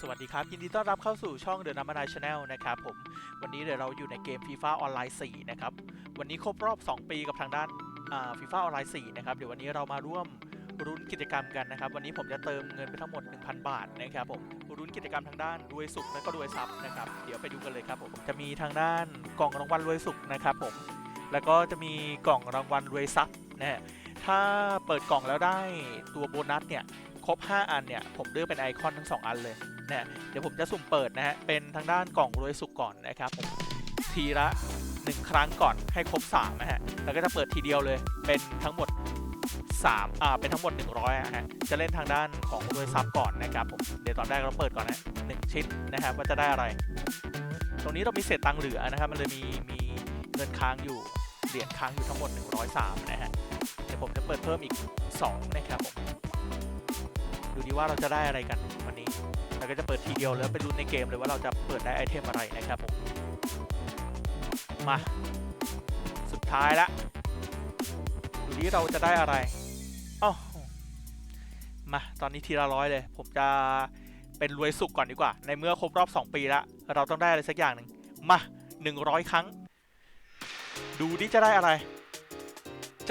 สวัสดีครับ ยินดีต้อนรับเข้าสู่ช่อง The n u m b e r 9 Channel นะครับผม วันนี้เดี๋ยวเราอยู่ในเกม FIFA ออนไลน์4นะครับ วันนี้ครบรอบ 2 ปีกับทางด้านอ่าออนไลน์4นะครับ เดี๋ยววันนี้เรามาร่วมรุ้นกิจกรรมกันนะครับ วันนี้ผมจะเติมเงินไปทั้งหมด 1,000 บาทนะครับผมรุ้นกิจกรรมทางด้านรวยสุขและก็รวยทรัพย์นะครับ เดี๋ยวไปดูกันเลยครับผมจะมีทางด้านกล่องรางวัลรวยสุขนะครับผมแล้วก็จะมีกล่องรางวัลรวยทรัพย์นะฮะถ้าเปิดกล่องแล้วได้ตัวโบนัสเนี่ยครบ 5 อันเนี่ย ผมเลือกเป็นไอคอนทั้ง 2 อันเลย นะเดี๋ยวผมจะสุ่มเปิดนะฮะเป็นทางด้านกล่องรวยสุขก่อนนะครับผมทีละ 1 ครั้งก่อนให้ครบ3นะฮะแล้วก็จะเปิดทีเดียวเลยเป็นทั้งหมด3อ่าเป็นทั้งหมด 100อะฮะจะเล่นทางด้านของรวยซับก่อนนะครับผมเดี๋ยวตอนแรกเราเปิดก่อนนะหนึ่งชิ้นนะครับว่าจะได้อะไร ตรงนี้เรามีเศษตังค์เหลือนะครับมันเลยมีมีเงินค้างอยู่เหรียญค้างอยู่ทั้งหมด 103นะฮะเดี๋ยวผมจะเปิดเพิ่มอีก 2 นะครับผม ดูดีว่าเราจะได้อะไรกันวันนี้เราก็จะเปิดทีเดียวแล้วไปลุ้นในเกมเลยว่าเราจะเปิดได้ไอเทมอะไรนะครับผมมา สุดท้ายละดูดีเราจะได้อะไรอ้าวมาตอนนี้ทีละร้อยเลย ผมจะเป็นรวยสุขก่อนดีกว่า ในเมื่อครบรอบ 2 ปีล้วเราต้องได้อะไรสักอย่างหนึ่งมา 100 ครั้ง ดูดิจะได้อะไร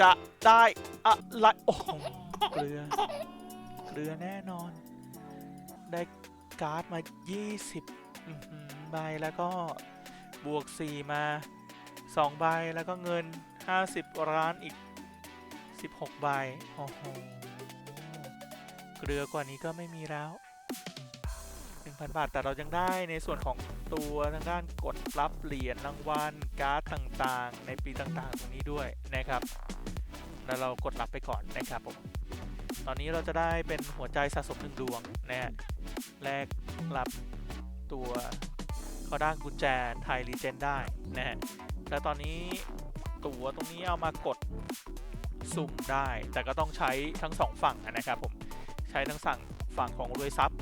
จะได้อะไรโอ้เกลือ เกลือแน่นอน ได้การ์ดมา 20 ใบแล้วก็บวก 4 มา 2 ใบแล้วก็เงิน 50 ล้านอีก 16 ใบ โอ้โห เกลือกว่านี้ก็ไม่มีแล้ว 1,000 บาท แต่เรายังได้ในส่วนของตัวทางด้านกดรับเหรียญรางวัลการ์ดต่างๆ ในปีต่างๆ ตรงนี้ด้วยนะครับ แล้วเรากดรับไปก่อนนะครับผม ตอนนี้เราจะได้เป็นหัวใจสะสมหนึ่งดวงนะฮะแลกรับตัวเขาด้านกุญแจไทยรีเจนได้นะฮะแล้วตอนนี้ตัวตรงนี้เอามากดสุ่มได้ แต่ก็ต้องใช้ทั้งสองฝั่งนะครับผมใช้ทั้งสั่งฝั่งของรวยทรัพย์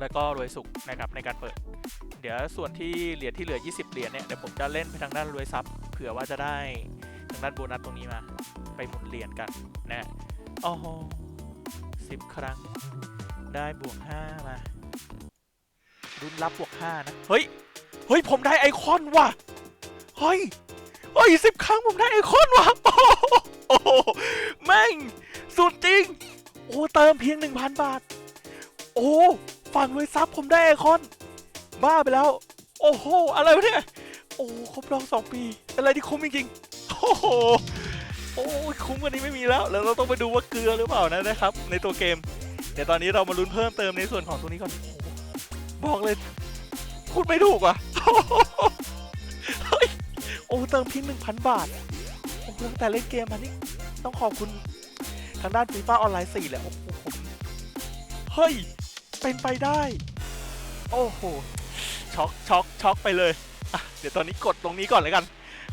แล้วก็รวยสุขนะครับในการเปิด เดี๋ยวส่วนที่เหรียญที่เหลือ 20 เหรียญเนี่ยเดี๋ยวผมจะเล่นไปทางด้านรวยทรัพย์เผื่อว่าจะได้ทางด้านโบนัสตรงนี้มา ไปหมุนเหรียญกันนะ โอ้โหสิบครั้ง ได้บวกห้ามารุ่นรับบวกห้านะ เฮ้ย เฮ้ย ผมได้ไอคอนว่ะ เฮ้ย เฮ้ยสิบครั้งผมได้ไอคอนว่ะ โอ้โหแม่ง สุดจริง โอ้ เติมเพียง1,000บาท โอ้ ฝั่งเลยซับผมได้ไอคอน บ้าไปแล้ว โอ้โห อะไรวะเนี่ย โอ้ ครบรอบสองปี อะไรที่คุ้มจริงๆโอ้โห โอ้ยคุ้มกว่านี้ไม่มีแล้วแล้วเราต้องไปดูว่าเกลือหรือเปล่านะนะครับ ในตัวเกม เดี๋ยวตอนนี้เรามาลุ้นเพิ่มเติมในส่วนของตัวนี้ก่อนบอกเลยพูดไม่ถูกว่ะเฮ้ยโอ้เติมพียงหนึ่งพันบาทโอ้ตั้งแต่เล่นเกมมานี่ต้องขอบคุณทางด้านฟีฟ่าออนไลน์4แหละโอ้โหเฮ้ย เป็นไปได้ โอ้โหช็อกช็อกช็อกไปเลยเดี๋ยวตอนนี้กดตรงนี้ก่อนเลยกัน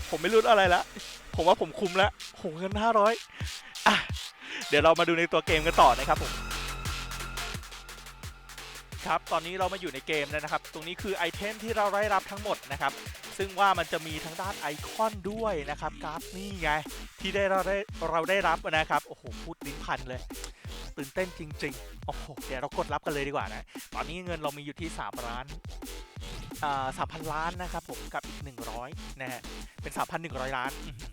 ผมไม่รู้อะไรล้วผมว่าผมคุมล้โหเงินห้าร้อยอะ เดี๋ยวเรามาดูในตัวเกมกันต่อนะครับผมครับ ตอนนี้เรามาอยู่ในเกมแล้วนะครับ ตรงนี้คือไอเทมที่เราได้รับทั้งหมดนะครับ ซึ่งว่ามันจะมีทั้งด้านไอคอนด้วยนะครับกราฟนี่ไง ที่ได้เราได้เราได้รับนะครับ โอ้โห พูดลิ้นพันเลย ตื่นเต้นจริง ๆ โอ้โห เดี๋ยวเรากดรับกันเลยดีกว่านะ ตอนนี้เงินเรามีอยู่ที่ 3 ล้าน สามพันล้านนะครับผมกับอีก 100นะฮะเป็น 3,100 ล้านอื้อหือ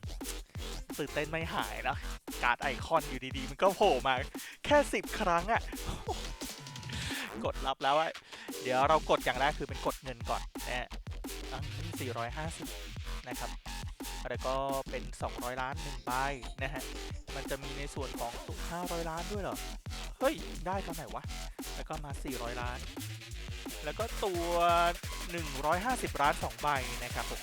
ตื่นเต้นไม่หายนะการ์ดไอคอนอยู่ดีๆ มันก็โผล่มาแค่ 10 ครั้งอะ่ะกดรับแล้วอะเดี๋ยวเรากดอย่างแรกคือเป็นกดเงินก่อนนะฮะอันนี้450 นะครับแล้วก็เป็น 200 ล้าน1ใบนะฮะมันจะมีในส่วนของตุก500 ล้านด้วยเหรอเฮ้ย ได้ตอนไหนวะ แล้วก็มา 400 ล้าน แล้วก็ตัว 150 ล้าน 2 ใบนะครับผม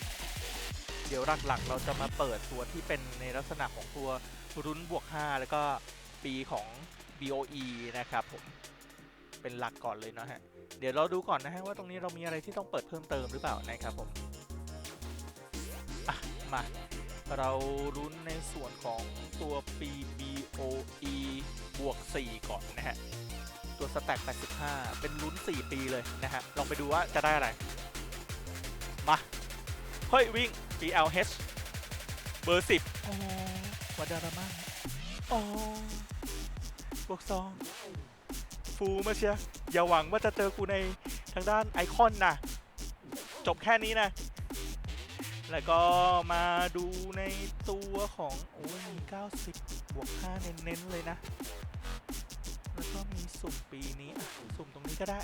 เดี๋ยวหลักๆ เราจะมาเปิดตัวที่เป็นในลักษณะของตัวรุ้นบวก 5 แล้วก็ปีของ BOE นะครับผมเป็นหลักก่อนเลยนะฮะ เดี๋ยวเราดูก่อนนะฮะว่าตรงนี้เรามีอะไรที่ต้องเปิดเพิ่มเติมหรือเปล่านะครับผมมา เรารุ้นในส่วนของตัวปี BOE บวก 4 ก่อนนะฮะ ตัวสแต็ก85 เป็นลุ้น 4 ปีเลยนะฮะ ลองไปดูว่าจะได้อะไร มา เฮ้ย วิ่ง BLH เบอร์ 10 โอ้วัดารามาโอ้บวก 2 ฟูมาเชียอย่าหวังว่าจะเจอกูในทางด้านไอคอนนะ จบแค่นี้นะ แล้วก็มาดูในตัวของโอ้ยมี 90 บวก 5 เน้น ๆ เลยนะ แล้วก็มีสุ่มปีนี้อะสุ่มตรงนี้ก็ได้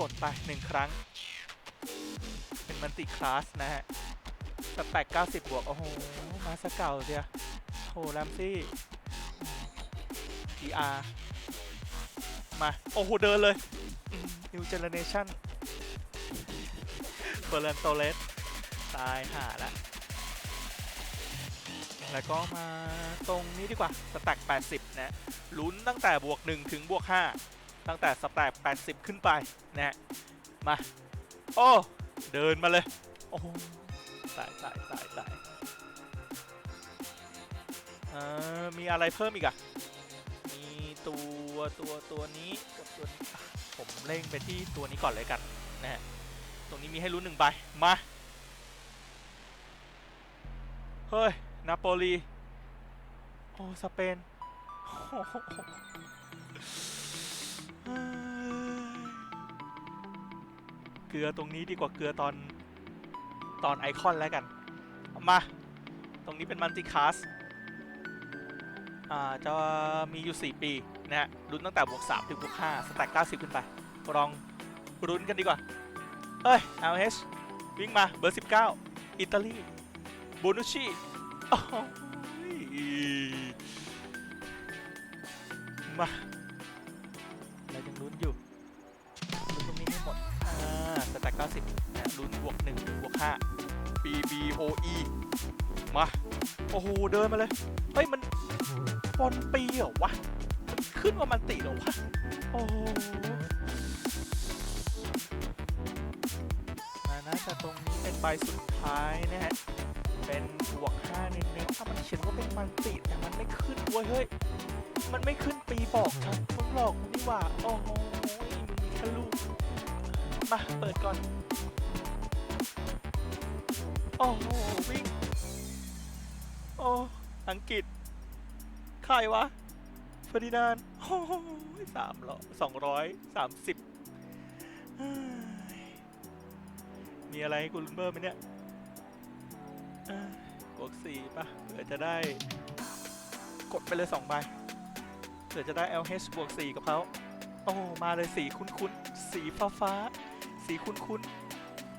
กดไปหนึ่งครั้ง เป็นมันติคลาสนะฮะสแต็ก90 บวก โอ้โห มาสเก่าเชียโหแรมซี่ PR มา โอ้โห เดินเลย New Generation เฟอร์ a นโตเลส ตายหาละ แล้วก็มาตรงนี้ดีกว่า สแต็ก 80 นะลุ้นตั้งแต่บวก 1 ถึงบวก 5 ตั้งแต่สแต็ก 80 ขึ้นไปนะฮะมา โอ้ เดินมาเลย โอ้ตายตายตายตายเอ่อมีอะไรเพิ่มอีกอะมีตัวตัวตัวนี้กับตัวนี้ผมเล่งไปที่ตัวนี้ก่อนเลยกันนะฮะ ตรงนี้มีให้ลุ้นหนึ่งใบ มา ฮ้ย นาโปลี โอ้ สเปนเกลือตรงนี้ดีกว่าเกลือตอนตอนไอคอนแล้วกัน มา ตรงนี้เป็นมัลติค a สอ่า จะมีอยู่ 4 ปี นะฮะลุ้นตั้งแต่บวก 3 ถึงบวก 5 สแต็ก90 ขึ้นไป ลองรุ้นกันดีกว่าเฮ้ย LH วิ่งมาเบอร์ 19 อิตาลี บนุชชีโอ้ยมาเรายังลุ้นอยู่ลุ้นตรงนี้ไม่หมดอ่าสแต็ก90นะลุ้นบวก1ถึงบวก5 BBOE มา โอ้โห เดินมาเลย เฮ้ย มันปนปีเหรอวะ มันขึ้นว่ามันติเหรอวะ โอ้โหมาน่าจะตรงนี้เป็นใบสุดท้ายนะฮะ เป็นบวก5เน้นๆถ้ามันเขียนว่าเป็นมันติแต่มันไม่ขึ้นเว้ยเฮ้ย มันไม่ขึ้นปีบอกฉันมึงหลอกนี่หว่า โอ้โหมีแค่ลูก มาเปิดก่อน โอ้โหวิ่ง โอ้อังกฤษ ใครวะเฟอร์ดินานโอ้โหสามร้อยสองร้อยสามสิบมีอะไรให้กูลุ้นเพิ่มไหมเนี่ย วกสี่ป่ะเผื่อจะได้กดไปเลยสองใบเผื่อจะได้ LH บวกสี่กับเขาโอ้มาเลยสีคุ้นๆสีฟ้าฟ้าๆสีคุ้น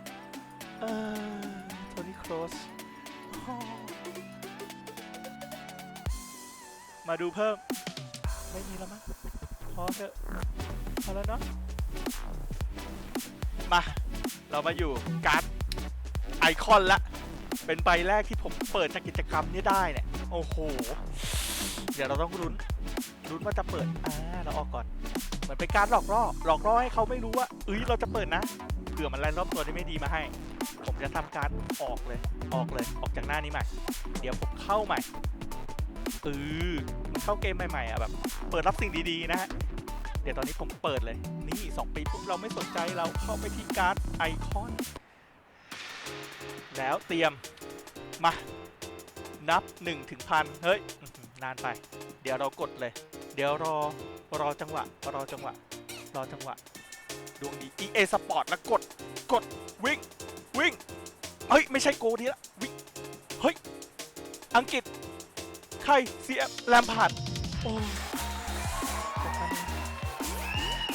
ๆเออโทนี่โครสมาดูเพิ่ม ไม่มีแล้วมั้งพอเถอะพอแล้วเนาะมา เรามาอยู่การ์ดไอคอนละ เป็นใบแรกที่ผมเปิดจากกิจกรรมนี้ได้เนี่ยโอ้โห เดี๋ยวเราต้องรุ้นรุ้นว่าจะเปิดอ่าเราออกก่อน เหมือนเป็นการหลอกล่อหลอกล่อให้เขาไม่รู้ว่าเอ้ยเราจะเปิดนะเผื่อมันไล่รอบตัวที่ไม่ดีมาให้ ผมจะทำการออกเลย ออกเลยออกจากหน้านี้ใหม่ เดี๋ยวผมเข้าใหม่เออมันเข้าเกมใหม่ๆอะแบบ เปิดรับสิ่งดีๆนะฮะเดี๋ยวตอนนี้ผมเปิดเลย นี่ 2 ปีปุ๊บเราไม่สนใจเราเข้าไปที่การ์ดไอคอน แล้วเตรียม มา นับ1ถึงพันเฮ้ยอื้อหือนานไป เดี๋ยวเรากดเลย เดี๋ยวรอ รอจังหวะ รอจังหวะ รอจังหวะ ดวงดี EA Sport แล้วกด กด วิ่ง วิ่ง เฮ้ย ไม่ใช่โกนี้ละ วิ่ง เฮ้ย อังกฤษ ใคร CF แลมพาร์ดโอ้แต่พันเอง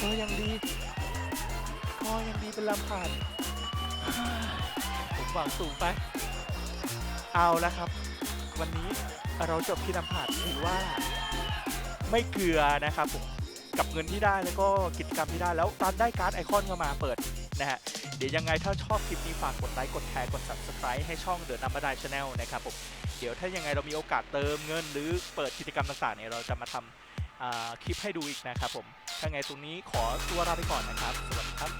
ก็ยังดีก็ยังดีเป็นแลมพาร์ดผมหวังสูงไป เอาแล้วครับ วันนี้เราจบที่ลำพาดถือว่า ไม่เกลือนะครับผมกับเงินที่ได้แล้วก็กิจกรรมที่ได้แล้วตอนได้การ์ดไอคอนเข้ามาเปิดนะฮะเดี๋ยวยังไงถ้าชอบคลิปนี้ฝากกดไลค์กดแชร์กด subscribe ให้ช่อง The Number Die Channel นะครับผมเดี๋ยวถ้ายังไงเรามีโอกาสเติมเงิน หรือเปิดกิจกรรมต่างๆเนี่ยเราจะมาทำอ่าคลิปให้ดูอีกนะครับผมถ้าไงตรงนี้ขอตัวลาไปก่อนนะครับ สวัสดีครับ